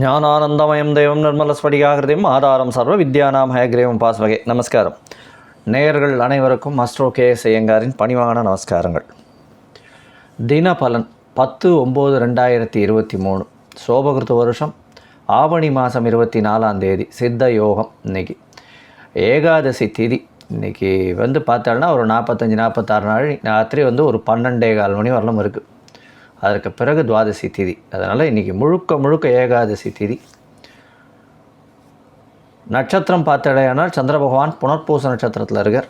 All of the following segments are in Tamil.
ஞானானந்தமயம் தெய்வம் நிர்மலஸ்படிகாகிருதியும் ஆதாரம் சர்வ வித்யானாம் ஹயக்ரேவம் பாஸ்வகே. நமஸ்காரம். நேயர்கள் அனைவருக்கும் அஸ்ட்ரோ கே எஸ் ஐயங்காரின் பணிவான நமஸ்காரங்கள். தினபலன் பத்து ஒம்பது ரெண்டாயிரத்தி இருபத்தி மூணு சோபகிருத்து வருஷம் ஆவணி மாதம் இருபத்தி நாலாம் தேதி சித்த யோகம் இன்னைக்கு. ஏகாதசி திதி இன்றைக்கி வந்து பார்த்தோம்னா ஒரு நாற்பத்தஞ்சு நாற்பத்தாறு நாள் ராத்திரி வந்து ஒரு பன்னெண்டே கால் மணி வரலும் இருக்குது அதற்கு பிறகு துவாதசி திதி. அதனால் இன்றைக்கி முழுக்க முழுக்க ஏகாதசி திதி. நட்சத்திரம் பார்த்தடையானால் சந்திர பகவான் புனர்பூச நட்சத்திரத்தில் இருக்கார்.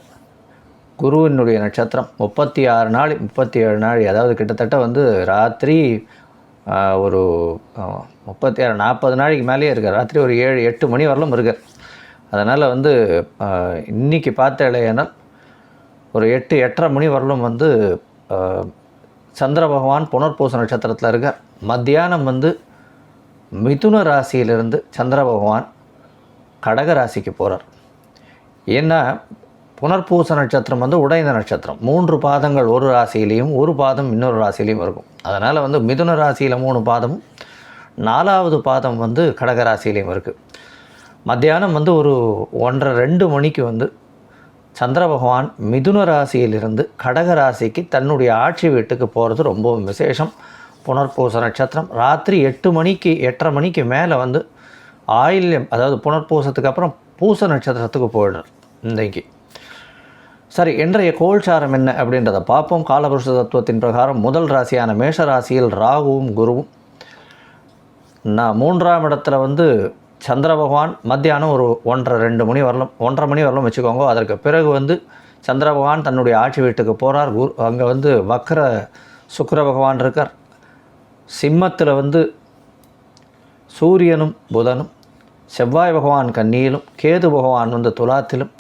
குருவினுடைய நட்சத்திரம் முப்பத்தி ஆறு நாள் முப்பத்தி ஏழு நாள் அதாவது கிட்டத்தட்ட வந்து ராத்திரி ஒரு முப்பத்தி ஆறு நாற்பது நாளைக்கு மேலேயே இருக்கார். ராத்திரி ஒரு ஏழு எட்டு மணி வரலும் இருக்கார். அதனால் வந்து இன்றைக்கி பார்த்த இல்லையானால் ஒரு எட்டு எட்டரை மணி வரலும் வந்து சந்திர பகவான் புனர்பூச நட்சத்திரத்தில் இருக்க மத்தியானம் வந்து மிதுன ராசியிலிருந்து சந்திர பகவான் கடக ராசிக்கு போகிறார் ஏன்னா புனர்பூச நட்சத்திரம் வந்து உடைந்த நட்சத்திரம். மூன்று பாதங்கள் ஒரு ராசியிலையும் ஒரு பாதம் இன்னொரு ராசியிலையும் இருக்கும். அதனால் வந்து மிதுன ராசியில் மூணு பாதமும் நாலாவது பாதம் வந்து கடக ராசியிலையும் இருக்குது மத்தியானம் வந்து ஒரு ஒன்றரை ரெண்டு மணிக்கு வந்து சந்திர பகவான் மிதுன ராசியிலிருந்து கடக ராசிக்கு தன்னுடைய ஆட்சி வீட்டுக்கு போகிறது ரொம்பவும் விசேஷம். புனர்பூச நட்சத்திரம். ராத்திரி எட்டு மணிக்கு எட்டரை மணிக்கு மேலே வந்து ஆயில்யம் அதாவது புனர்பூசத்துக்கு அப்புறம் பூச நட்சத்திரத்துக்கு போயிடுறார் இன்றைக்கு. சரி இன்றைய கோல்சாரம் என்ன அப்படின்றத பார்ப்போம். காலபுருஷ தத்துவத்தின் பிரகாரம் முதல் ராசியான மேஷ ராசியில் ராகுவும் குருவும். நான் மூன்றாம் இடத்துல வந்து சந்திர பகவான் மத்தியானம் ஒரு ஒன்றரை ரெண்டு மணி வரலாம் ஒன்றரை மணி வரலாம் வச்சுக்கோங்க. அதற்கு பிறகு வந்து சந்திர பகவான் தன்னுடைய ஆட்சி வீட்டுக்கு போகிறார் குரு அங்கே வந்து வக்கர சுக்கர பகவான் இருக்கார். சிம்மத்தில் வந்து சூரியனும் புதனும் செவ்வாய் பகவான் கன்னியிலும் கேது பகவான் வந்து துலாத்திலும்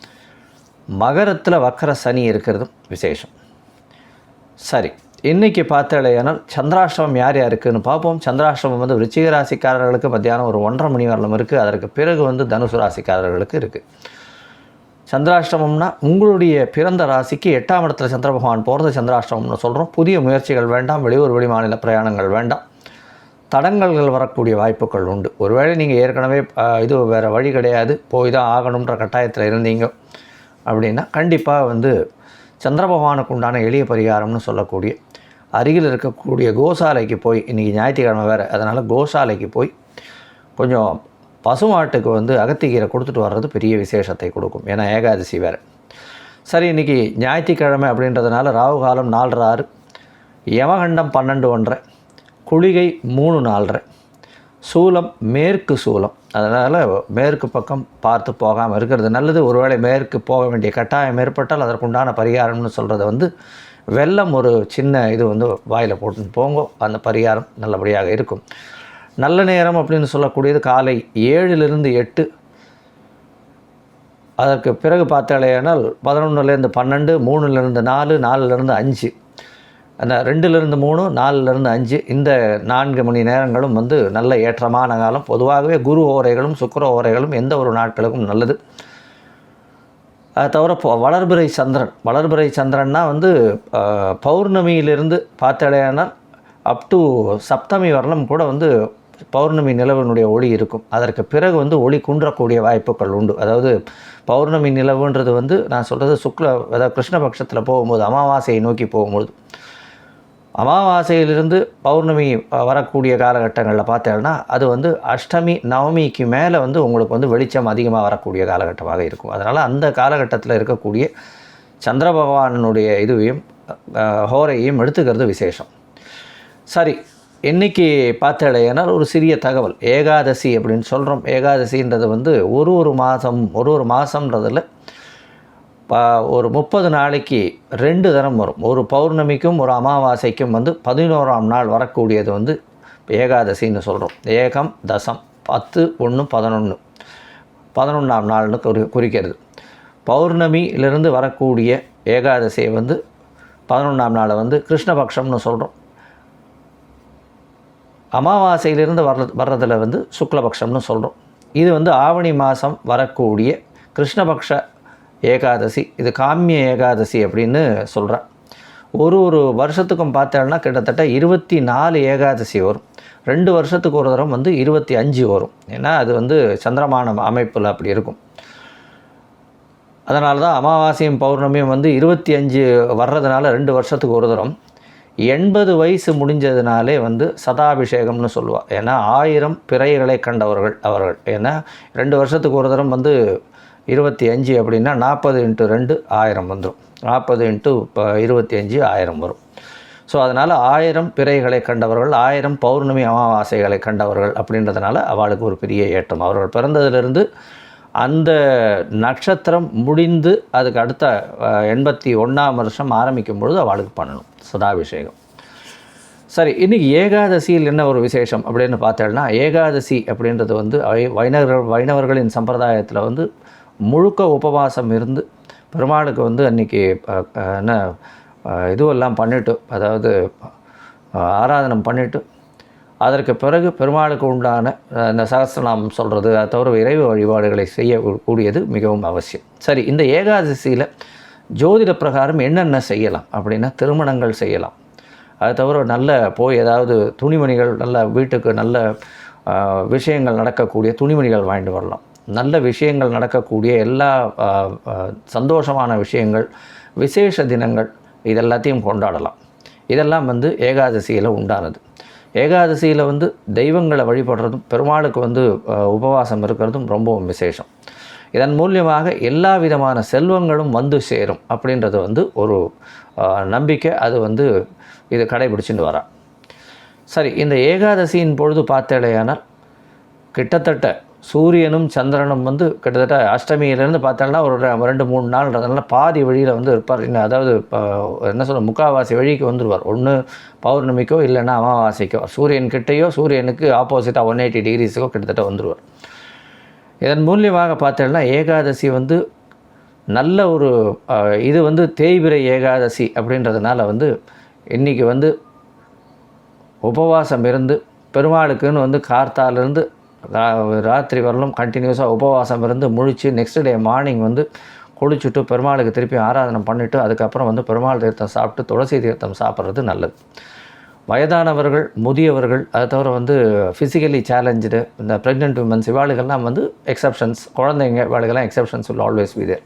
மகரத்தில் வக்கர சனி இருக்கிறதும் விசேஷம். சரி. இன்றைக்கி பார்த்தாலேயானால் சந்திராஷ்டமம் யார் யாருக்குன்னு பார்ப்போம். சந்திராஷ்டமம் வந்து விருச்சிக ராசிக்காரர்களுக்கு மத்தியானம் ஒரு ஒன்றரை மணி வரலும் இருக்குது அதற்கு பிறகு வந்து தனுசு ராசிக்காரர்களுக்கு இருக்குது சந்திராஷ்டமம்னா உங்களுடைய பிறந்த ராசிக்கு எட்டாம் இடத்துல சந்திர பகவான் போகிறது சந்திராஷ்டமம்னு சொல்கிறோம் புதிய முயற்சிகள் வேண்டாம். வெளியூர் வெளிமாநில பிரயாணங்கள் வேண்டாம். தடங்கல்கள் வரக்கூடிய வாய்ப்புகள் உண்டு. ஒருவேளை நீங்கள் ஏற்கனவே இது வேறு வழி கிடையாது. போய் தான் ஆகணுன்ற கட்டாயத்தில் இருந்தீங்க அப்படின்னா கண்டிப்பாக வந்து சந்திர பகவானுக்கு உண்டான எளிய பரிகாரம்னு சொல்லக்கூடிய அருகில் இருக்கக்கூடிய கோசாலைக்கு போய் இன்றைக்கி ஞாயிற்றுக்கிழமை வேறு அதனால் கோசாலைக்கு போய் கொஞ்சம் பசுமாட்டுக்கு வந்து அகத்திக்கீரை கொடுத்துட்டு வர்றது பெரிய விசேஷத்தை கொடுக்கும். ஏன்னா ஏகாதசி வேறு. சரி இன்றைக்கி ஞாயிற்றுக்கிழமை அப்படின்றதுனால ராகு காலம் நாலரை ஆறு யமகண்டம் பன்னெண்டு ஒன்றரை குளிகை மூணு நாலரை சூலம் மேற்கு சூலம். அதனால் மேற்கு பக்கம் பார்த்து போகாமல் இருக்கிறது நல்லது. ஒருவேளை மேற்கு போக வேண்டிய கட்டாயம் ஏற்பட்டால் அதற்குண்டான பரிகாரம்னு சொல்கிறத வந்து வெள்ளம் ஒரு சின்ன இது வந்து வாயில் போட்டு போங்க. அந்த பரிகாரம் நல்லபடியாக இருக்கும். நல்ல நேரம் அப்படின்னு சொல்லக்கூடியது காலை ஏழிலிருந்து எட்டு. அதற்கு பிறகு பார்த்தாலேயானால் பதினொன்றுலேருந்து பன்னெண்டு மூணுலேருந்து நாலு நாலுலேருந்து அஞ்சு. அந்த ரெண்டுலேருந்து மூணு நாலுலேருந்து அஞ்சு. இந்த நான்கு மணி நேரங்களும் வந்து நல்ல ஏற்றமான காலம். பொதுவாகவே குரு ஓரைகளும் சுக்கர ஓரைகளும் எந்த ஒரு நாட்களுக்கும் நல்லது. அது தவிர வளர்பிறை சந்திரன். வளர்பிறை சந்திரன்னா வந்து பௌர்ணமியிலிருந்து பார்த்தடையானால் அப் டு சப்தமி வரலும் கூட வந்து பௌர்ணமி நிலவினுடைய ஒளி இருக்கும். அதற்கு பிறகு வந்து ஒளி குன்றக்கூடிய வாய்ப்புகள் உண்டு. அதாவது பௌர்ணமி நிலவுன்றது வந்து நான் சொல்கிறது சுக்ல அதாவது கிருஷ்ணபக்ஷத்தில் போகும்போது அமாவாசையை நோக்கி போகும்போது அமாவாசையிலிருந்து பௌர்ணமி வரக்கூடிய காலகட்டங்களில் பார்த்தேன்னா அது வந்து அஷ்டமி நவமிக்கு மேலே வந்து உங்களுக்கு வந்து வெளிச்சம் அதிகமாக வரக்கூடிய காலகட்டமாக இருக்கும். அதனால் அந்த காலகட்டத்தில் இருக்கக்கூடிய சந்திர பகவானுடைய இதுவையும் ஹோரையும் எடுத்துக்கிறது விசேஷம். சரி இன்றைக்கி பார்த்தடையானால் ஒரு சிறிய தகவல். ஏகாதசி அப்படின்னு சொல்கிறோம் ஏகாதசின்றது வந்து ஒரு ஒரு மாதம் ஒரு ஒரு மாதம்ன்றதில் ஒரு முப்பது நாளைக்கு ரெண்டு தரம் வரும். ஒரு பௌர்ணமிக்கும் ஒரு அமாவாசைக்கும் வந்து பதினோராம் நாள் வரக்கூடியது வந்து ஏகாதசின்னு சொல்கிறோம் ஏகம் தசம் பத்து ஒன்று பதினொன்று பதினொன்றாம் நாள்னு குறி குறிக்கிறது. பௌர்ணமியிலிருந்து வரக்கூடிய ஏகாதசியை வந்து பதினொன்றாம் நாளை வந்து கிருஷ்ணபக்ஷம்னு சொல்கிறோம் அமாவாசையிலிருந்து வர்ற வர்றதில் வந்து சுக்லபக்ஷம்னு சொல்கிறோம் இது வந்து ஆவணி மாதம் வரக்கூடிய கிருஷ்ணபக்ஷ ஏகாதசி. இது காமிய ஏகாதசி அப்படின்னு சொல்கிறேன் ஒரு ஒரு வருஷத்துக்கும் பார்த்தோம்னா கிட்டத்தட்ட இருபத்தி நாலு ஏகாதசி வரும். ரெண்டு வருஷத்துக்கு ஒரு தரம் வந்து இருபத்தி அஞ்சு வரும். ஏன்னா அது வந்து சந்திரமான அமைப்பில் அப்படி இருக்கும். அதனால தான் அமாவாசையும் பௌர்ணமியும் வந்து இருபத்தி அஞ்சு வர்றதுனால ரெண்டு வருஷத்துக்கு ஒரு தரம். எண்பது வயசு முடிஞ்சதுனாலே வந்து சதாபிஷேகம்னு சொல்லுவாள் ஏன்னா ஆயிரம் பிறைகளை கண்டவர்கள் அவர்கள். ஏன்னா ரெண்டு வருஷத்துக்கு ஒரு தரம் வந்து இருபத்தி அஞ்சு அப்படின்னா நாற்பது இன்ட்டு ரெண்டு ஆயிரம் வந்துடும் நாற்பது இன்ட்டு இப்போ இருபத்தி அஞ்சு ஆயிரம் வரும். ஸோ அதனால் ஆயிரம் பிறைகளை கண்டவர்கள் ஆயிரம் பௌர்ணமி அமாவாசைகளை கண்டவர்கள் அப்படின்றதுனால அவளுக்கு ஒரு பெரிய ஏற்றம். அவர்கள் பிறந்ததிலிருந்து அந்த நட்சத்திரம் முடிந்து அதுக்கு அடுத்த எண்பத்தி ஒன்றாம் வருஷம் ஆரம்பிக்கும் பொழுது அவளுக்கு பண்ணணும். சதாபிஷேகம். சரி இன்றைக்கி ஏகாதசியில் என்ன ஒரு விசேஷம் அப்படின்னு பார்த்தோம்னா ஏகாதசி அப்படின்றது வந்து வை- வைணவர்கள் வைணவர்களின் சம்பிரதாயத்தில் வந்து முழுக்க உபவாசம் இருந்து பெருமாளுக்கு வந்து அன்றைக்கி என்ன இதுவெல்லாம் பண்ணிவிட்டு அதாவது ஆராதனம் பண்ணிவிட்டு அதற்கு பிறகு பெருமாளுக்கு உண்டான இந்த சகசிரநாமம் சொல்கிறது அது தவிர இறைவு வழிபாடுகளை செய்யக்கூடியது மிகவும் அவசியம். சரி இந்த ஏகாதசியில் ஜோதிட பிரகாரம் என்னென்ன செய்யலாம்? அப்படின்னா திருமணங்கள் செய்யலாம். அது தவிர நல்ல போய் ஏதாவது துணிமணிகள் நல்ல வீட்டுக்கு நல்ல விஷயங்கள் நடக்கக்கூடிய துணிமணிகள் வாங்கிட்டு வரலாம். நல்ல விஷயங்கள் நடக்கக்கூடிய எல்லா சந்தோஷமான விஷயங்கள் விசேஷ தினங்கள் இதெல்லாத்தையும் கொண்டாடலாம். இதெல்லாம் வந்து ஏகாதசியில் உண்டானது. ஏகாதசியில் வந்து தெய்வங்களை வழிபடுறதும் பெருமாளுக்கு வந்து உபவாசம் இருக்கிறதும் ரொம்பவும் விசேஷம். இதன் மூலியமாக எல்லா விதமான செல்வங்களும் வந்து சேரும் அப்படின்றது வந்து ஒரு நம்பிக்கை. அது வந்து இது கடைபிடிச்சின்னு வரா. சரி இந்த ஏகாதசியின் பொழுது பார்த்தேலையானால் கிட்டத்தட்ட சூரியனும் சந்திரனும் வந்து கிட்டத்தட்ட அஷ்டமியிலேருந்து பார்த்தோம்னா ஒரு ரெண்டு மூணு நாள்ன்றதுனால பாதி வழியில் வந்து இருப்பார். இன்னும் அதாவது இப்போ என்ன சொல்ல முக்காவாசி வழிக்கு வந்துடுவார் ஒன்று பௌர்ணமிக்கோ இல்லைன்னா அமாவாசைக்கோ. சூரியன் கிட்டேயோ சூரியனுக்கு ஆப்போசிட்டாக ஒன் எயிட்டி டிகிரிஸுக்கோ கிட்டத்தட்ட வந்துடுவார் இதன் மூலியமாக பார்த்தோம்னா ஏகாதசி வந்து நல்ல ஒரு இது வந்து தேய்பிரை ஏகாதசி அப்படின்றதுனால வந்து இன்றைக்கி வந்து உபவாசம் இருந்து பெருமாளுக்குன்னு வந்து கார்த்தாலேருந்து ராத்திரி வரலும் கண்டினியூஸாக உபவாசம் இருந்து முழிச்சு நெக்ஸ்ட் டே மார்னிங் வந்து குளிச்சுட்டு பெருமாளுக்கு திருப்பி ஆராதனை பண்ணிவிட்டு அதுக்கப்புறம் வந்து பெருமாள் தீர்த்தம் சாப்பிட்டு துளசி தீர்த்தம் சாப்பிட்றது நல்லது. வயதானவர்கள் முதியவர்கள் அது தவிர வந்து ஃபிசிக்கலி சேலஞ்சு இந்த ப்ரெக்னென்ட் உமன்ஸ் இவாளுகள்லாம் வந்து எக்ஸப்ஷன்ஸ் குழந்தைங்க இவாளுகள்லாம் எக்ஸப்ஷன்ஸ் உள்ள ஆல்வேஸ் be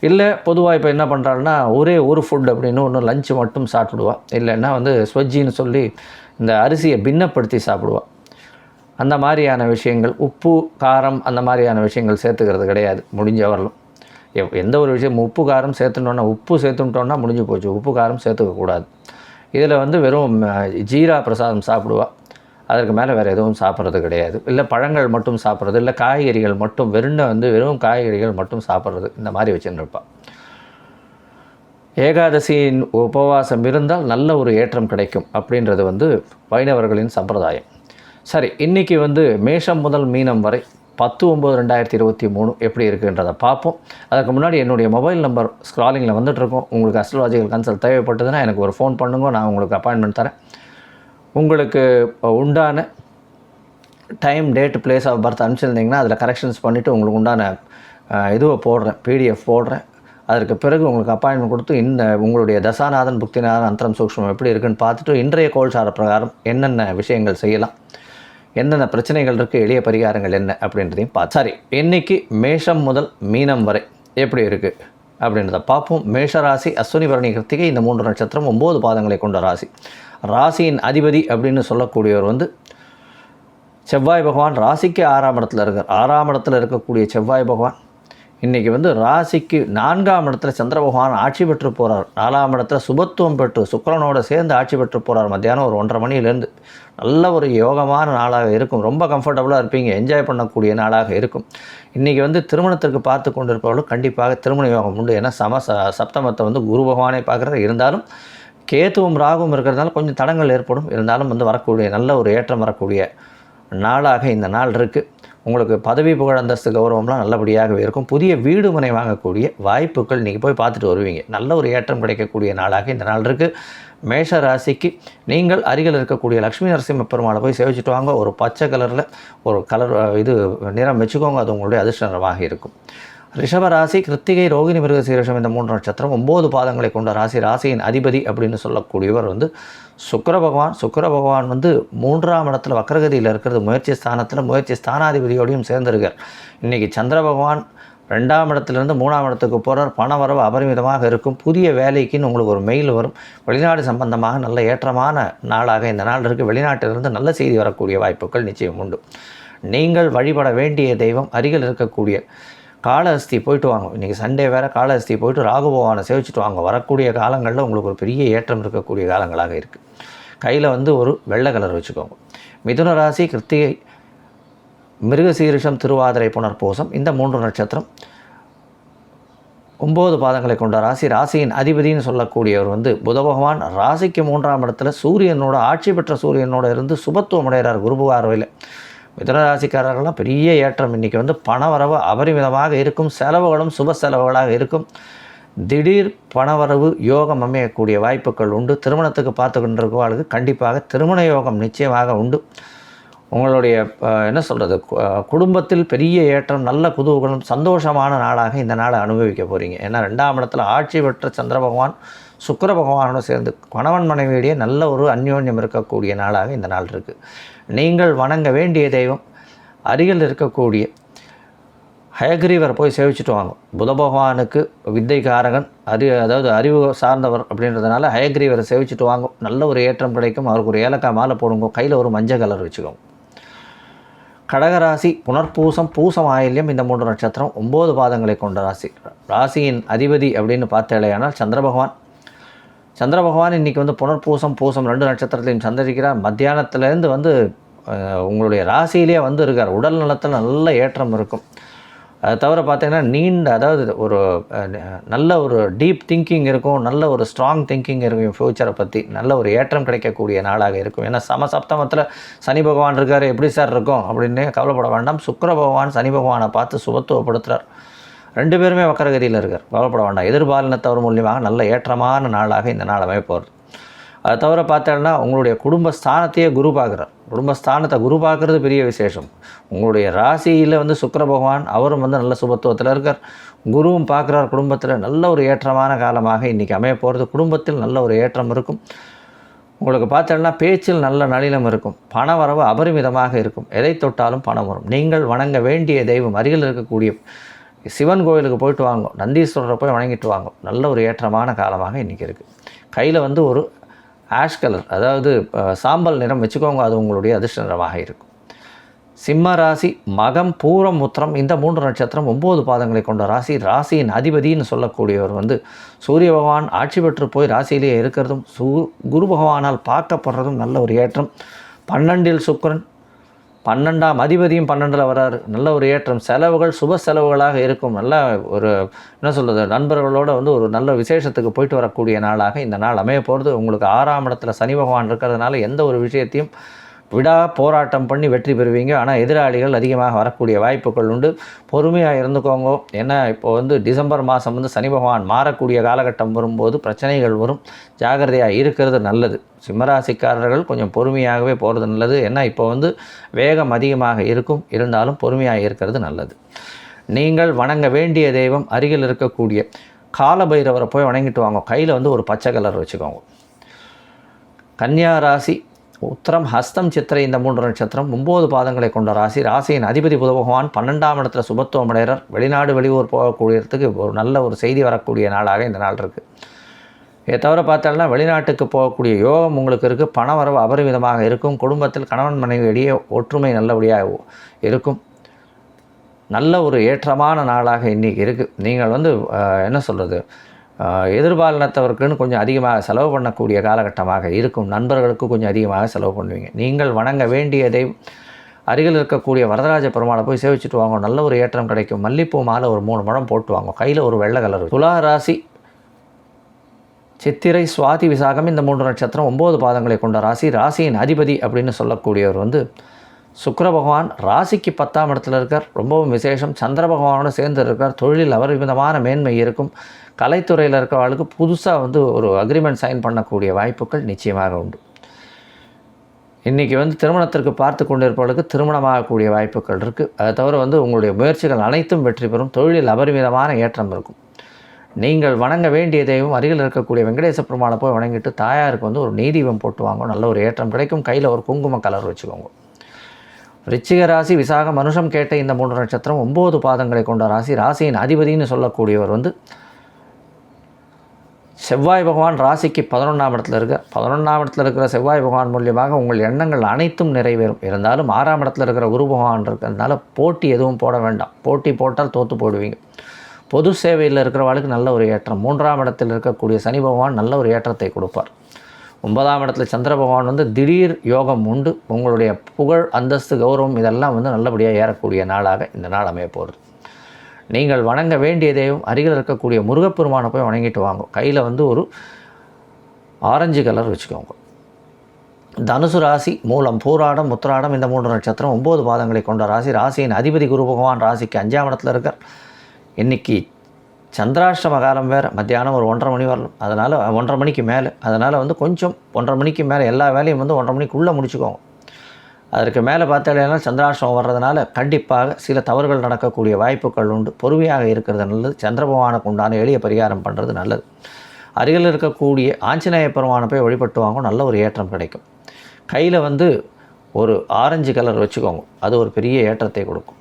இல்லை பொதுவாக இப்போ என்ன பண்ணுறாங்கன்னா ஒரே ஒரு ஃபுட் அப்படின்னு ஒன்று லஞ்சு மட்டும் சாப்பிடுவாள் இல்லைன்னா வந்து ஸ்வஜ்ஜின்னு சொல்லி இந்த அரிசியை பின்னப்படுத்தி சாப்பிடுவாள் அந்த மாதிரியான விஷயங்கள் உப்பு காரம் அந்த மாதிரியான விஷயங்கள் சேர்த்துக்கிறது கிடையாது முடிஞ்ச வரலும் எவ்- எந்த ஒரு விஷயம் உப்பு காரம் சேர்த்துட்டோன்னா உப்பு சேர்த்துட்டோன்னா முடிஞ்சு போச்சு. உப்பு காரம் சேர்த்துக்கக்கூடாது இதில் வந்து வெறும் ஜீரா பிரசாதம் சாப்பிடுவா. அதற்கு மேலே வேறு எதுவும் சாப்பிட்றது கிடையாது. இல்லை பழங்கள் மட்டும் சாப்பிட்றது இல்லை காய்கறிகள் மட்டும் வெறும் வந்து வெறும் காய்கறிகள் மட்டும் சாப்பிட்றது இந்த மாதிரி வச்சுருப்பாள் ஏகாதசியின் உபவாசம் இருந்தால் நல்ல ஒரு ஏற்றம் கிடைக்கும் அப்படின்றது வந்து வைணவர்களின் சம்பிரதாயம். சரி இன்றைக்கி வந்து மேஷம் முதல் மீனம் வரை பத்து ஒம்பது ரெண்டாயிரத்தி இருபத்தி மூணு எப்படி இருக்குன்றதை பார்ப்போம். அதுக்கு முன்னாடி என்னுடைய மொபைல் நம்பர் ஸ்க்ராலிங்கில் வந்துட்டுருக்கோம். உங்களுக்கு அஸ்ட்ராலஜிக்கல் கன்சல்ட் தேவைப்பட்டதுன்னா எனக்கு ஒரு ஃபோன் பண்ணுங்க நான் உங்களுக்கு அப்பாயின்மெண்ட் தரேன். உங்களுக்கு உண்டான time date place of birth அனுப்பிச்சிருந்தீங்கன்னா அதில் கரெக்ஷன்ஸ் பண்ணிவிட்டு உங்களுக்கு உண்டான இதுவை போடுறேன் பிடிஎஃப் போடுறேன். அதற்கு பிறகு உங்களுக்கு அப்பாயின்மெண்ட் கொடுத்து இந்த உங்களுடைய தசாநாதன் புக்திநாதன் அந்தரம் சூக்ஷம் எப்படி இருக்குன்னு பார்த்துட்டு இன்றைய கோல்சார பிரகாரம் என்னென்ன விஷயங்கள் செய்யலாம். என்னென்ன பிரச்சனைகள் இருக்குது எளிய பரிகாரங்கள் என்ன அப்படின்றதையும் பார்த்து சரி இன்னைக்கு மேஷம் முதல் மீனம் வரை எப்படி இருக்குது அப்படின்றத பார்ப்போம். மேஷ ராசி அஸ்வினி பரணி கிருத்திகை இந்த மூன்று நட்சத்திரம் ஒம்பது பாதங்களை கொண்ட ராசி. ராசியின் அதிபதி அப்படின்னு சொல்லக்கூடியவர் வந்து செவ்வாய் பகவான். ராசிக்கு ஆறாம் இடத்துல இருக்கார். ஆறாம் இடத்துல இருக்கக்கூடிய செவ்வாய் பகவான் இன்றைக்கி வந்து ராசிக்கு நான்காம் இடத்துல சந்திர பகவான் ஆட்சி பெற்று போகிறார் நாலாம் இடத்துல சுபத்துவம் பெற்று சுக்கிரனோட சேர்ந்து ஆட்சி பெற்று போகிறார் மத்தியானம் ஒரு ஒன்றரை மணிலேருந்து நல்ல ஒரு யோகமான நாளாக இருக்கும். ரொம்ப கம்ஃபர்டபுளாக இருப்பீங்க. என்ஜாய் பண்ணக்கூடிய நாளாக இருக்கும். இன்றைக்கி வந்து திருமணத்திற்கு பார்த்து கொண்டிருப்பவர்களும் கண்டிப்பாக திருமண யோகம் உண்டு. ஏன்னா சம ச சப்தமத்தை வந்து குரு பகவானே பார்க்குறது இருந்தாலும் கேத்துவும் ராகுவும் இருக்கிறதுனால கொஞ்சம் தடங்கள் ஏற்படும். இருந்தாலும் வந்து வரக்கூடிய நல்ல ஒரு ஏற்றம் வரக்கூடிய நாளாக இந்த நாள் இருக்குது உங்களுக்கு பதவி புகழ் அந்தஸ்து கௌரவம்லாம் நல்லபடியாகவே இருக்கும். புதிய வீடு மனை வாங்கக்கூடிய வாய்ப்புகள் நீங்கள் போய் பார்த்துட்டு வருவீங்க. நல்ல ஒரு ஏற்றம் கிடைக்கக்கூடிய நாளாக இந்த நாள் இருக்குது மேஷ ராசிக்கு நீங்கள் அருகில் இருக்கக்கூடிய லக்ஷ்மி நரசிம்ம பெருமாளை போய் சேவிச்சுட்டு வாங்க. ஒரு பச்சை கலரில் ஒரு கலர் இது நிறம் வச்சுக்கோங்க. அது உங்களுடைய அதிர்ஷ்ட நிறமாக இருக்கும். ரிஷபராசி கிருத்திகை ரோகிணி மிருகசீரிஷம் இந்த மூன்று நட்சத்திரம் ஒம்பது பாதங்களை கொண்ட ராசி ராசியின் அதிபதி அப்படின்னு சொல்லக்கூடியவர் வந்து சுக்கர பகவான். சுக்கர பகவான் வந்து மூன்றாம் இடத்துல வக்கரகதியில் இருக்கிறது முயற்சி ஸ்தானத்தில் முயற்சி ஸ்தானாதிபதியோடையும் சேர்ந்திருக்கார். இன்றைக்கி சந்திர பகவான் ரெண்டாம் இடத்துலேருந்து மூணாம் இடத்துக்கு போகிறார் பண வரவு அபரிமிதமாக இருக்கும். புதிய வேலைக்குன்னு உங்களுக்கு ஒரு மெயில் வரும். வெளிநாடு சம்பந்தமாக நல்ல ஏற்றமான நாளாக இந்த நாள் இருக்குது வெளிநாட்டிலிருந்து நல்ல செய்தி வரக்கூடிய வாய்ப்புகள் நிச்சயம் உண்டு. நீங்கள் வழிபட வேண்டிய தெய்வம் அருகில் இருக்கக்கூடிய காளஹஸ்தி போயிட்டு வாங்க. இன்றைக்கி சண்டே வேறு காளஹஸ்தி போயிட்டு ராகுபவானை சேவிச்சுட்டு வாங்க. வரக்கூடிய காலங்களில் உங்களுக்கு ஒரு பெரிய ஏற்றம் இருக்கக்கூடிய காலங்களாக இருக்குது கையில் வந்து ஒரு வெள்ளை கலர் வச்சுக்கோங்க. மிதுன ராசி கிருத்திகை மிருகசீரிஷம் திருவாதிரை புனர்பூசம் இந்த மூன்று நட்சத்திரம் ஒம்பது பாதங்களை கொண்ட ராசி. ராசியின் அதிபதினு சொல்லக்கூடியவர் வந்து புத பகவான். ராசிக்கு மூன்றாம் இடத்துல சூரியனோட ஆட்சி பெற்ற சூரியனோட இருந்து சுபத்துவம் அடைகிறார் குரு பார்வையில் மிதனராசிக்காரர்கள்லாம் பெரிய ஏற்றம். இன்றைக்கி வந்து பண வரவு அபரிமிதமாக இருக்கும். செலவுகளும் சுப செலவுகளாக இருக்கும். திடீர் பணவரவு யோகம் அமையக்கூடிய வாய்ப்புகள் உண்டு. திருமணத்துக்கு பார்த்து கொண்டிருக்கவாளுக்கு கண்டிப்பாக திருமண யோகம் நிச்சயமாக உண்டு. உங்களுடைய என்ன சொல்கிறது குடும்பத்தில் பெரிய ஏற்றம் நல்ல குதூகலம் சந்தோஷமான நாளாக இந்த நாளை அனுபவிக்க போகிறீங்க ஏன்னா ரெண்டாம் இடத்துல ஆட்சி பெற்ற சந்திர பகவான் சுக்கர பகவானோட சேர்ந்து கணவன் மனைவியிடையே நல்ல ஒரு அந்யோன்யம் இருக்கக்கூடிய நாளாக இந்த நாள் இருக்குது நீங்கள் வணங்க வேண்டிய தெய்வம். அருகில் இருக்கக்கூடிய ஹயக்ரீவரை போய் சேவிச்சுட்டு வாங்க. புத பகவானுக்கு வித்தைக்காரகன் அறி அதாவது அறிவு சார்ந்தவர் அப்படின்றதுனால ஹயக்ரீவரை சேவிச்சுட்டு வாங்க. நல்ல ஒரு ஏற்றம் கிடைக்கும். அவருக்கு ஒரு ஏலக்காய் மாலை போடுங்க. கையில் ஒரு மஞ்சள் கலர் வச்சுக்கோங்க. கடகராசி புனர்பூசம் பூசம் ஆயில்யம் இந்த மூன்று நட்சத்திரம் ஒம்பது பாதங்களை கொண்ட ராசி. ராசியின் அதிபதி அப்படின்னு பார்த்தேலையானால் சந்திர பகவான். சந்திர பகவான் இன்றைக்கி வந்து புனர்பூசம் பூசம் ரெண்டு நட்சத்திரத்தையும் சந்திரிக்கிறார். மத்தியானத்துலேருந்து வந்து உங்களுடைய ராசியிலே வந்து இருக்கார். உடல் நலத்தில் நல்ல ஏற்றம் இருக்கும். அதை தவிர பார்த்தீங்கன்னா நீண்ட அதாவது ஒரு நல்ல ஒரு டீப் திங்கிங் இருக்கும். நல்ல ஒரு ஸ்ட்ராங் திங்கிங் இருக்கும். ஃப்யூச்சரை பற்றி நல்ல ஒரு ஏற்றம் கிடைக்கக்கூடிய நாளாக இருக்கும். ஏன்னா சமசப்தமத்தில் சனி பகவான் இருக்கார். எப்படி சார் இருக்கும்? அப்படின்னு கவலைப்பட வேண்டாம். சுக்கர பகவான் சனி பகவானை பார்த்து சுபத்துவப்படுத்துகிறார் ரெண்டு பேருமே வக்கரகதியில் இருக்கார். கவலைப்பட வேண்டாம். எதிர்பாலினத்தவர் மூலியமாக நல்ல ஏற்றமான நாளாக இந்த நாள் அமைப்போகிறது அதை தவிர பார்த்தோம்னா உங்களுடைய குடும்ப ஸ்தானத்தையே குரு பார்க்குறார். குடும்பஸ்தானத்தை குரு பார்க்குறது பெரிய விசேஷம். உங்களுடைய ராசியில் வந்து சுக்கர பகவான் அவரும் வந்து நல்ல சுபத்துவத்தில் இருக்கார். குருவும் பார்க்குறார் குடும்பத்தில் நல்ல ஒரு ஏற்றமான காலமாக இன்றைக்கி அமைய போகிறது குடும்பத்தில் நல்ல ஒரு ஏற்றம் இருக்கும். உங்களுக்கு பார்த்தோம்னா பேச்சில் நல்ல நளினம் இருக்கும். பண வரவு அபரிமிதமாக இருக்கும். எதை தொட்டாலும் பணம் வரும். நீங்கள் வணங்க வேண்டிய தெய்வம் அருகில் இருக்கக்கூடிய சிவன் கோயிலுக்கு போயிட்டு வாங்க. நந்தீஸ்வரரை போய் வணங்கிட்டு வாங்க. நல்ல ஒரு ஏற்றமான காலமாக இன்றைக்கி இருக்குது கையில் வந்து ஒரு ஆஷ் கலர் அதாவது சாம்பல் நிறம் வச்சுக்கோங்க. அது உங்களுடைய அதிர்ஷ்ட நிறமாக இருக்கும். சிம்ம ராசி மகம் பூரம் உத்திரம் இந்த மூன்று நட்சத்திரம் ஒம்பது பாதங்களை கொண்ட ராசி ராசியின் அதிபதின்னு சொல்லக்கூடியவர் வந்து சூரிய பகவான் ஆட்சி பெற்று போய் ராசியிலேயே இருக்கிறதும் சூ குரு பகவானால் பார்க்கப்படுறதும் நல்ல ஒரு ஏற்றம். பன்னெண்டில் சுக்கிரன் பன்னெண்டாம் அதிபதியும் பன்னெண்டில் வராரு. நல்ல ஒரு ஏற்றம். செலவுகள் சுப செலவுகளாக இருக்கும். நல்ல ஒரு என்ன சொல்கிறது நண்பர்களோட வந்து ஒரு நல்ல விசேஷத்துக்கு போயிட்டு வரக்கூடிய நாளாக இந்த நாள் அமைய போகிறது உங்களுக்கு ஆறாம் இடத்துல சனி பகவான் இருக்கிறதுனால எந்த ஒரு விஷயத்தையும் விடா போராட்டம் பண்ணி வெற்றி பெறுவீங்க. ஆனால் எதிராளிகள் அதிகமாக வரக்கூடிய வாய்ப்புகள் உண்டு. பொறுமையாக இருந்துக்கோங்க. ஏன்னா இப்போ வந்து டிசம்பர் மாதம் வந்து சனி பகவான் மாறக்கூடிய காலகட்டம் வரும்போது பிரச்சனைகள் வரும். ஜாகிரதையாக இருக்கிறது நல்லது. சிம்மராசிக்காரர்கள் கொஞ்சம் பொறுமையாகவே போகிறது நல்லது. ஏன்னா இப்போ வந்து வேகம் அதிகமாக இருக்கும். இருந்தாலும் பொறுமையாக இருக்கிறது நல்லது. நீங்கள் வணங்க வேண்டிய தெய்வம் அருகில் இருக்கக்கூடிய காலபைரவரை போய் வணங்கிட்டு வாங்க. கையில் வந்து ஒரு பச்சை கலர் வச்சுக்கோங்க. கன்னியா ராசி உத்தரம் ஹஸ்தம் சித்திரை இந்த மூன்று நட்சத்திரம் ஒம்பது பாதங்களை கொண்ட ராசி. ராசியின் அதிபதி புத பகவான் பன்னெண்டாம் இடத்துல சுபத்துவம் அடைகிறார். வெளிநாடு வெளியூர் போகக்கூடியதுக்கு ஒரு நல்ல ஒரு செய்தி வரக்கூடிய நாளாக இந்த நாள் இருக்குது இதை தவிர பார்த்தோம்னா வெளிநாட்டுக்கு போகக்கூடிய யோகம் உங்களுக்கு இருக்குது பண வரவு அபரிமிதமாக இருக்கும். குடும்பத்தில் கணவன் மனைவி இடையே ஒற்றுமை நல்லபடியாக இருக்கும். நல்ல ஒரு ஏற்றமான நாளாக இன்றைக்கி இருக்குது நீங்கள் வந்து என்ன சொல்கிறது எதிர்பாலினத்தவருக்குன்னு கொஞ்சம் அதிகமாக செலவு பண்ணக்கூடிய காலகட்டமாக இருக்கும். நண்பர்களுக்கு கொஞ்சம் அதிகமாக செலவு பண்ணுவீங்க. நீங்கள் வணங்க வேண்டியதை அருகில் இருக்கக்கூடிய வரதராஜ பெருமாளை போய் சேவிச்சுட்டு வாங்க. நல்ல ஒரு ஏற்றம் கிடைக்கும். மல்லிப்பூ மாலை ஒரு மூணு மடம் போட்டு வாங்க. கையில் ஒரு வெள்ளை கலர். துலா ராசி சித்திரை சுவாதி விசாகம் இந்த மூன்று நட்சத்திரம் ஒம்பது பாதங்களை கொண்ட ராசி. ராசியின் அதிபதி அப்படின்னு சொல்லக்கூடியவர் வந்து சுக்கர பகவான் ராசிக்கு பத்தாம் இடத்துல இருக்கார். ரொம்பவும் விசேஷம். சந்திர பகவானோட சேர்ந்து இருக்கார். தொழிலில் அவர் விதமான மேன்மை இருக்கும். கலைத்துறையில் இருக்கிறவர்களுக்கு புதுசாக வந்து ஒரு அக்ரிமெண்ட் சைன் பண்ணக்கூடிய வாய்ப்புகள் நிச்சயமாக உண்டு. இன்றைக்கி வந்து திருமணத்திற்கு பார்த்து கொண்டிருப்பவர்களுக்கு திருமணமாகக்கூடிய வாய்ப்புகள் இருக்குது அதை தவிர வந்து உங்களுடைய முயற்சிகள் அனைத்தும் வெற்றி பெறும். தொழிலில் அபரிமிதமான ஏற்றம் இருக்கும். நீங்கள் வணங்க வேண்டிய தெய்வம் அருகில் இருக்கக்கூடிய வெங்கடேச பெருமாளை போய் வணங்கிட்டு தாயாருக்கு வந்து ஒரு நீதிவம் போட்டு வாங்க. நல்ல ஒரு ஏற்றம் கிடைக்கும். கையில் ஒரு குங்கும கலர் வச்சுக்கோங்க. ரிச்சிக ராசி விசாக மனுஷம் கேட்ட இந்த மூன்று நட்சத்திரம் ஒம்பது பாதங்களை கொண்ட ராசி. ராசியின் அதிபதினு சொல்லக்கூடியவர் வந்து செவ்வாய் பகவான் ராசிக்கு பதினொன்றாம் இடத்துல இருக்க. பதினொன்றாம் இடத்துல இருக்கிற செவ்வாய் பகவான் மூலியமாக உங்கள் எண்ணங்கள் அனைத்தும் நிறைவேறும். இருந்தாலும் ஆறாம் இடத்துல இருக்கிற குரு பகவான் இருக்கிறதுனால போட்டி எதுவும் போட வேண்டாம். போட்டி போட்டால் தோற்று போடுவீங்க. பொது சேவையில் இருக்கிறவளுக்கு நல்ல ஒரு ஏற்றம். மூன்றாம் இடத்தில் இருக்கக்கூடிய சனி பகவான் நல்ல ஒரு ஏற்றத்தை கொடுப்பார். ஒன்பதாம் இடத்துல சந்திர பகவான் வந்து திடீர் யோகம் உண்டு. உங்களுடைய புகழ் அந்தஸ்து கௌரவம் இதெல்லாம் வந்து நல்லபடியாக ஏறக்கூடிய நாளாக இந்த நாள் அமைய போகிறது நீங்கள் வணங்க வேண்டியதையும் அருகில் இருக்கக்கூடிய முருகப்பெருமானை போய் வணங்கிட்டு வாங்க. கையில் வந்து ஒரு ஆரஞ்சு கலர் வச்சுக்கோங்க. தனுசு ராசி மூலம் பூராடம் முத்திராடம் இந்த மூன்று நட்சத்திரம் ஒம்பது பாதங்களை கொண்ட ராசி. ராசியின் அதிபதி குரு பகவான் ராசிக்கு அஞ்சாம் இடத்துல இருக்கார். இன்றைக்கி சந்திராஷ்டம காலம் வேறு மத்தியானம் ஒரு ஒன்றரை மணி வரலாம் அதனால் ஒன்றரை மணிக்கு மேலே. அதனால் வந்து கொஞ்சம் ஒன்றரை மணிக்கு மேலே எல்லா வேலையும் வந்து ஒன்றரை மணிக்குள்ளே முடிச்சுக்கோங்க. அதற்கு மேலே பார்த்தாலேனா சந்திராஷ்டமம் வர்றதுனால கண்டிப்பாக சில தவறுகள் நடக்கக்கூடிய வாய்ப்புகள் உண்டு. பொறுமையாக இருக்கிறது நல்லது. சந்திர பகவானுக்கு உண்டான எளிய பரிகாரம் பண்ணுறது நல்லது. அருகில் இருக்கக்கூடிய ஆஞ்சநேய பெருமானை போய் வழிபட்டு வாங்க நல்ல ஒரு ஏற்றம் கிடைக்கும். கையில் வந்து ஒரு ஆரஞ்சு கலர் வச்சுக்கோங்க. அது ஒரு பெரிய ஏற்றத்தை கொடுக்கும்.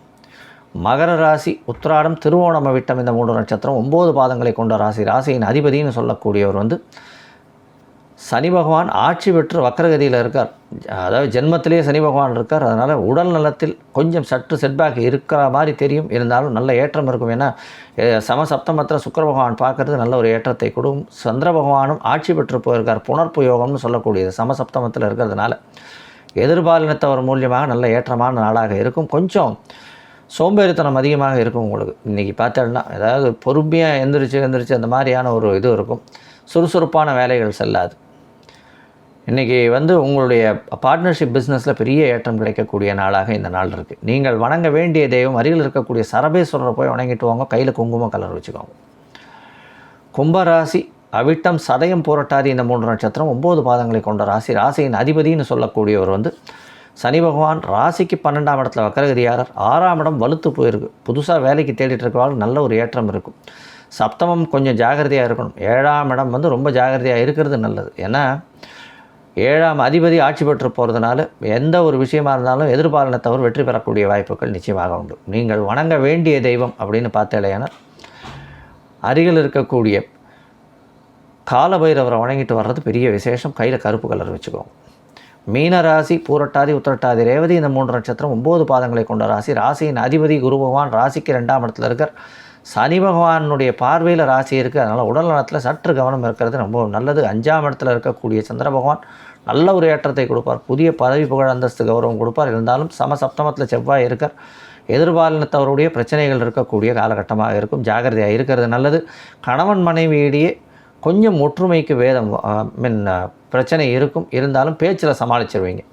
மகர ராசி உத்திராடம் திருவோணம விட்டம் இந்த மூன்று நட்சத்திரம் ஒம்பது பாதங்களை கொண்ட ராசி ராசியின் அதிபதினு சொல்லக்கூடியவர் வந்து சனி பகவான் ஆட்சி பெற்று வக்கரகதியில் இருக்கார். அதாவது ஜென்மத்திலேயே சனி பகவான் இருக்கார். அதனால் உடல் நலத்தில் கொஞ்சம் சற்று செட்பேக் இருக்கிற மாதிரி தெரியும். இருந்தாலும் நல்ல ஏற்றம் இருக்கும். ஏன்னா அஹ், சம சப்தமத்தில் சுக்கிர பகவான் பார்க்கறது நல்ல ஒரு ஏற்றத்தை கொடுக்கும் சந்திர பகவானும் ஆட்சி பெற்று போயிருக்கார். புனர்ப்பு யோகம்னு சொல்லக்கூடியது. சம சப்தமத்தில் இருக்கிறதுனால எதிர்பாலினத்தவர் மூலியமாக நல்ல ஏற்றமான நாளாக இருக்கும். கொஞ்சம் சோம்பேறித்தனம் அதிகமாக இருக்கும் உங்களுக்கு. இன்றைக்கி பார்த்தோம்னா ஏதாவது பொறுமையாக எந்திரிச்சு எந்திரிச்சு அந்த மாதிரியான ஒரு இது இருக்கும். சுறுசுறுப்பான வேலைகள் செல்லாது. இன்றைக்கி வந்து உங்களுடைய பார்ட்னர்ஷிப் பிஸ்னஸில் பெரிய ஏற்றம் கிடைக்கக்கூடிய நாளாக இந்த நாள் இருக்குது நீங்கள் வணங்க வேண்டிய தெய்வம் அருகில் இருக்கக்கூடிய சரபேஸ்வரரை போய் வணங்கிட்டு வாங்க. கையில் குங்குமம் கலர் வச்சுக்கோங்க. கும்பராசி அவிட்டம் சதயம் புரட்டாதி இந்த மூன்று நட்சத்திரம் ஒம்பது பாதங்களை கொண்ட ராசி. ராசியின் அதிபதினு சொல்லக்கூடியவர் வந்து சனி பகவான் ராசிக்கு பன்னெண்டாம் இடத்துல வக்கரகிரியாரர் ஆறாம் இடம் வலுத்து போயிருக்கு. புதுசாக வேலைக்கு தேடிட்டு இருக்கிறவங்க நல்ல ஒரு ஏற்றம் இருக்கும். சப்தமம் கொஞ்சம் ஜாகிரதையாக இருக்கணும். ஏழாம் இடம் வந்து ரொம்ப ஜாகிரதையாக இருக்கிறது நல்லது. ஏன்னா ஏழாம் அதிபதி ஆட்சி பெற்று போகிறதுனால எந்த ஒரு விஷயமா இருந்தாலும் எதிர்பாலனை தவிர வெற்றி பெறக்கூடிய வாய்ப்புகள் நிச்சயமாக உண்டு. நீங்கள் வணங்க வேண்டிய தெய்வம் அப்படின்னு பார்த்தேலையானா அருகில் இருக்கக்கூடிய காலபைரவரை வணங்கிட்டு வர்றது பெரிய விசேஷம். கையில் கருப்பு கலர் வச்சுக்கோங்க. மீன ராசி பூரட்டாதி உத்திரட்டாதி ரேவதி இந்த மூன்று நட்சத்திரம் ஒம்பது பாதங்களை கொண்ட ராசி. ராசியின் அதிபதி குரு பகவான் ராசிக்கு ரெண்டாம் இடத்துல இருக்கார். சனி பகவானுடைய பார்வையில் ராசி இருக்குது அதனால் உடல் நலத்தில் சற்று கவனம் இருக்கிறது. ரொம்ப நல்லது. அஞ்சாம் இடத்துல இருக்கக்கூடிய சந்திர பகவான் நல்ல ஒரு ஏற்றத்தை கொடுப்பார். புதிய பதவி புகழ் அந்தஸ்து கௌரவம் கொடுப்பார். இருந்தாலும் சம சப்தமத்தில் செவ்வாய் இருக்கார். எதிர்பாலினத்தவருடைய பிரச்சனைகள் இருக்கக்கூடிய காலகட்டமாக இருக்கும். ஜாகிரதையாக இருக்கிறது நல்லது. கணவன் மனைவியிடையே கொஞ்சம் ஒற்றுமைக்கு வேதம் மீன் பிரச்சனை இருக்கும். இருந்தாலும் பேச்சில் சமாளிச்சிருவீங்க.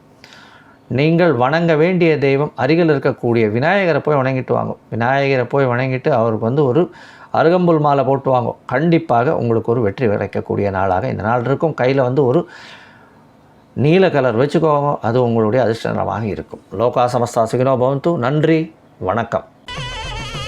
நீங்கள் வணங்க வேண்டிய தெய்வம் அருகில் இருக்கக்கூடிய விநாயகரை போய் வணங்கிட்டு வாங்க. விநாயகரை போய் வணங்கிட்டு அவருக்கு வந்து ஒரு அருகம்புல் மாலை போட்டு வாங்க. கண்டிப்பாக உங்களுக்கு ஒரு வெற்றி கிடைக்கக்கூடிய நாளாக இந்த நாள் இருக்கும். கையில் வந்து ஒரு நீல கலர் வச்சுக்கோங்க. அது உங்களுடைய அதிர்ஷ்டமாக இருக்கும். லோகா சமஸ்தா சுகினோ பவந்து. நன்றி. வணக்கம்.